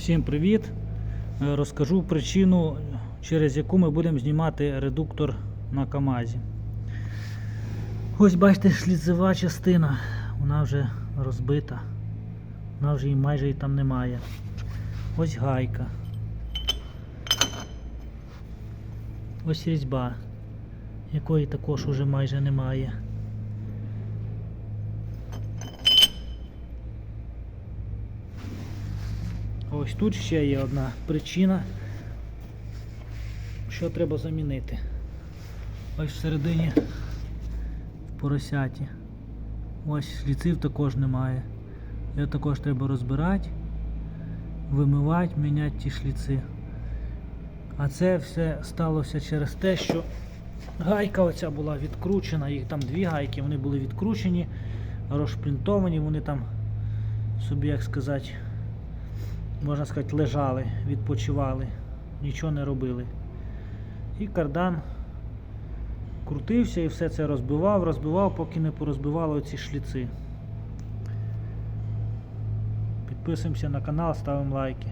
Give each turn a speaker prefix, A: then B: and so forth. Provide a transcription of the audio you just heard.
A: Всім привіт! Е, Розкажу причину, через яку ми будемо знімати редуктор на КАМАЗі. Ось бачите, шліцева частина, вона вже розбита, вона вже майже і там немає. Ось гайка. Ось різьба, якої також уже майже немає. Ось тут ще є одна причина, що треба замінити. Ось всередині в поросяті. Ось шліців також немає. Його також треба розбирати, вимивати, міняти ті шліци. А це все сталося через те, що гайка оця була відкручена, їх там дві гайки, вони були відкручені, розшплінтовані, вони там собі, як сказати, можна сказати, лежали, відпочивали, нічого не робили. І кардан крутився і все це розбивав, розбивав, поки не порозбивало ці шліци. Підписуємося на канал, ставимо лайки.